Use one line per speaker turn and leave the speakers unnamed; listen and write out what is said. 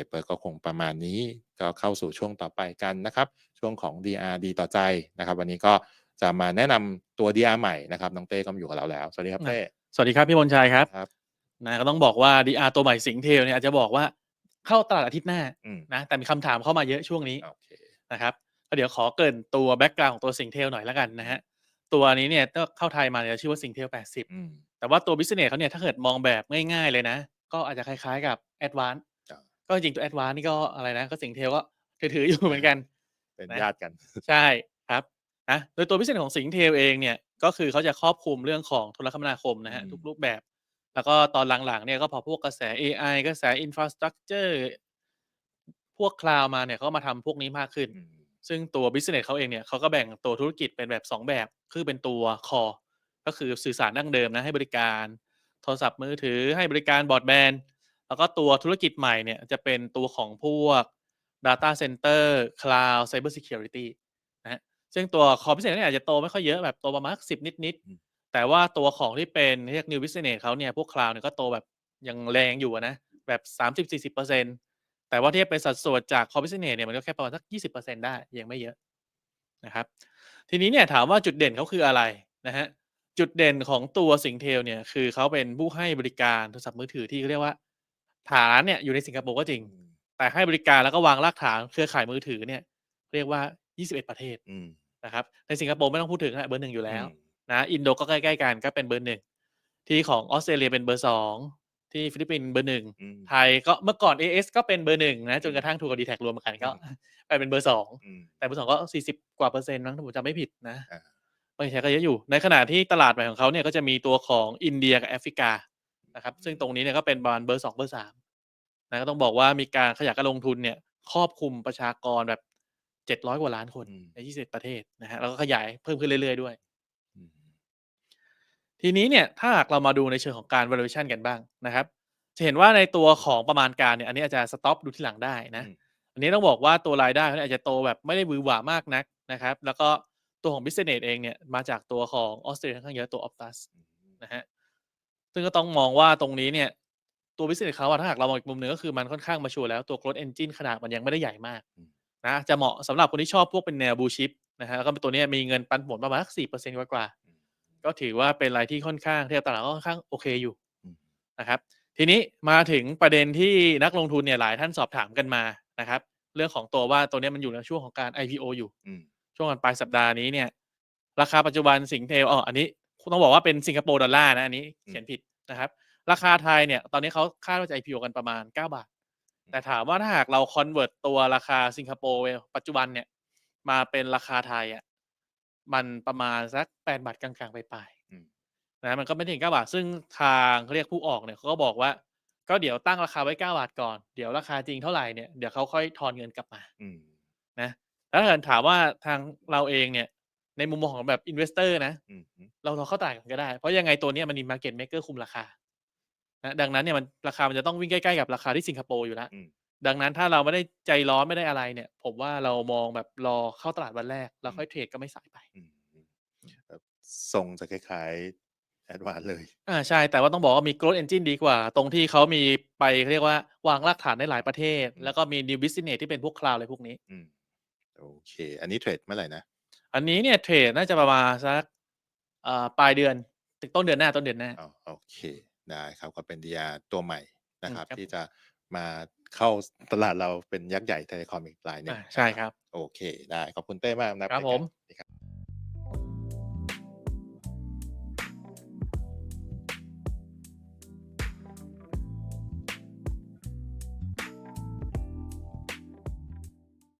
paper ก็คงประมาณนี้ ก็เข้าสู่ช่วงต่อไปกันนะครับ ช่วงของ DR ดีต่อใจนะครับ วันนี้ก็จะมาแนะนำตัว DR ใหม่นะครับน้องเต้ก็มาอยู่กับเราแล้ว สวัสดีครับเต้
สวัสดีครับพี่มนชัยครับ
ครับ
นะก็ต้องบอกว่า DR ตัวใหม่สิงเทลเนี่ยอาจจะบอกว่าเข้าตลาดอาทิตย์หน้า
อืม
นะแต่มีคำถามเข้ามาเยอะช่วงนี้
โอเค
นะครับก็เดี๋ยวขอเกรินตัวแบ็กกราวของตัวสิงเทลหน่อยแล้วกันนะฮะตัวนี้เนี่ยก็เข้าไทยมาเนี่ยชื่อว่าสิงเทล80
อืม
แต่ว่าตัวบิสเนสเขาเนี่ยถ้าเกิดมองแบบง่ายๆเลยนะ ก็อาจจะคล้ายๆกับแอดวาน
ครับ
ก็จริงๆตัวแอดวานนี่ก็อะไรนะ ก็สิงเทลก็ถือๆอยู่เหมือนกัน
เป็น
นะ
ญาติกัน
ใช่ครับนะโดยตัวพิเศษของสิงเทลเองเนี่ยก็คือเขาจะครอบคลุมเรื่องของโทรคมนาคมนะฮะ
อืม
ทุกรูปแบบ แล้วก็ตอนหลังๆเนี่ยก็พอพวกกระแส AI กระแส Infrastructure พวกคลาวมาเนี่ยเขาก็มาทำพวกนี้มากขึ้น
อืม
ซึ่งตัว business เขาเองเนี่ยเขาก็แบ่งตัวธุรกิจเป็นแบบ 2 แบบ คือเป็นตัว core ก็คือสื่อสารดั้งเดิมนะให้บริการ โทรศัพท์มือถือให้บริการบอร์ดแบนด์ แล้วก็ตัวธุรกิจใหม่เนี่ยจะเป็นตัวของพวก data center cloud cyber security นะฮะซึ่งตัว core business เนี่ยอาจจะโตไม่ค่อยเยอะแบบโตประมาณสิบนิด
อืม
ๆแต่ว่าตัวของที่เป็นเรียก new business เขาเนี่ยพวก cloud เนี่ยก็โตแบบยังแรงอยู่อะนะแบบ 30-40%แต่ว่าเทียบเป็นสัดส่วนจาก core business เนี่ยมันก็แค่ประมาณสัก 20%ได้ยังไม่เยอะนะครับทีนี้เนี่ยถามว่าจุดเด่นเขาคืออะไรนะฮะจุดเด่นของตัวสิงเทลเนี่ยคือเขาเป็นผู้ให้บริการโทรศัพท์มือถือที่เรียกว่า ฐานเนี่ยอยู่ในสิงคโปร์ก็จริง แต่ให้บริการแล้วก็วางรากฐานเครือข่ายมือถือเนี่ย เรียกว่า 21 ประเทศ
อืม
นะครับ ในสิงคโปร์ไม่ต้องพูดถึงฮะเบอร์หนึ่งอยู่แล้ว
อืม
นะอินโดก็ใกล้ๆกันก็เป็นเบอร์หนึ่งที่ของออสเตรเลียเป็นเบอร์สองที่ฟิลิปปินส์เบอร์หนึ่ง
อืม
ไทยก็เมื่อก่อน AS ก็เป็นเบอร์หนึ่งนะจนกระทั่งถูกกับดีแท็รวมกันก็ไปเป็นเบอร์สอง
อืม
แต่เบอร์สองก็สี่สิบกว่าเปอร์เซ็นต์มั้งถ้าผมจำไม่ผิดนะ
อ่า
ไม่ใช่ก็เยอะอยู่ ในขณะที่ตลาดใหม่ของเขาเนี่ยก็จะมีตัวของอินเดียกับแอฟริกา นะครับ ซึ่งตรงนี้เนี่ยก็เป็นประมาณเบอร์สองเบอร์สามนะก็ต้องบอกว่ามีการขยายการลงทุนเนี่ยครอบคลุมประชากรแบบเจ็ดร้อยกว่าล้านคน
อืม
ในยี่สิบประเทศนะฮะแล้วก็ขยายเพิ่มขึ้นเรื่อยๆด้วย
อืม
ทีนี้เนี่ยถ้าหากเรามาดูในเชิงของการ valuation กันบ้างนะครับ จะเห็นว่าในตัวของประมาณการเนี่ยอันนี้อาจจะสต็อปดูที่หลังได้นะ
อืม
อันนี้ต้องบอกว่าตัวรายได้เขาเนี่ยอาจจะโตแบบไม่ได้หวือหวามากนักนะครับ แล้วก็ตัวของ business เองเนี่ยมาจากตัวของออสเตรเลียค่อนข้างเยอะตัว Optus นะฮะ ซึ่งก็ต้องมองว่าตรงนี้เนี่ย ตัว business เขาอะถ้าหากเรามองอีกมุมหนึ่งก็คือมันค่อนข้างมาชัวร์แล้วตัว growth engine ขนาดมันยังไม่ได้ใหญ่มาก
อืม
นะจะเหมาะสำหรับคนที่ชอบพวกเป็นแนว blue chip นะฮะแล้วก็ตัวเนี้ยมีเงินปันผลประมาณสี่เปอร์เซ็นต์กว่าๆ
อืม
ก็ถือว่าเป็นอะไรที่ค่อนข้างเทียบตลาดก็ค่อนข้างโอเคอยู่
อืม
นะครับ ทีนี้มาถึงประเด็นที่นักลงทุนเนี่ยหลายท่านสอบถามกันมานะครับ เรื่องของตัวว่าตัวเนี้ยมันอยู่ในช่วงของการ IPO อยู่
อืม
ช่วงวันปลายสัปดาห์นี้เนี่ย ราคาปัจจุบันสิงเทลอ๋ออันนี้ ต้องบอกว่าเป็นสิงคโปร์ดอลลาร์นะอันนี้เขียนผิดนะครับ ราคาไทยเนี่ยตอนนี้เขาคาดว่าจะ IPO กันประมาณ 9 บาท แต่ถามว่าถ้าหากเราคอนเวิร์ตตัวราคาสิงคโปร์ปัจจุบันเนี่ยมาเป็นราคาไทยอะมันประมาณสัก 8 บาทกลางๆ ไปลายๆ
อืม
นะมันก็ไม่ถึง 9 บาท ซึ่งทางเขาเรียกผู้ออกเนี่ยเขาก็บอกว่า ก็เดี๋ยวตั้งราคาไว้ 9 บาทก่อน เดี๋ยวราคาจริงเท่าไหร่เนี่ยเดี๋ยวเขาค่อยทอนเงินกลับมา
อืม
นะแล้วถ้าเกิดถามว่าทางเราเองเนี่ย ในมุมมองของแบบอินเวสเตอร์นะ
อืม
เราเราเข้าตลาดกันก็ได้ เพราะยังไงตัวเนี้ยมันมี market maker คุมราคานะดังนั้นเนี่ยมันราคามันจะต้องวิ่งใกล้ๆกับราคาที่สิงคโปร์อยู่แล้ว
อืม
ดังนั้นถ้าเราไม่ได้ใจร้อนไม่ได้อะไรเนี่ย ผมว่าเรามองแบบรอเข้าตลาดวันแรก แล้วค่อยเทรดก็ไม่สายไป
อืมอืมแบบทรงจะคล้ายๆแอดวานเลย
อาใช่แต่ว่าต้องบอกว่ามี growth engine ดีกว่า ตรงที่เขามีไปเรียกว่าวางรากฐานได้หลายประเทศ
อืม
แล้วก็มี new business ที่เป็นพวก cloud อะไรพวกนี้
อืม โอเค อันนี้เทรดเมื่อไหร่นะ
อันนี้เนี่ยเทรดน่าจะประมาณสักอ่าปลายเดือน ถึงต้นเดือนหน้าต้นเดือนหน้า
อ๋อโอเคได้ครับก็เป็น DR ตัวใหม่นะครับ
ครับ
ที่จะมาเข้าตลาดเราเป็นยักษ์ใหญ่เทเลคอมอีกรายหนึ่ง
อ่าใช่ครับ
โอเคได้ขอบคุณเต้มากนะครับ
ผม
สวัสดีครับ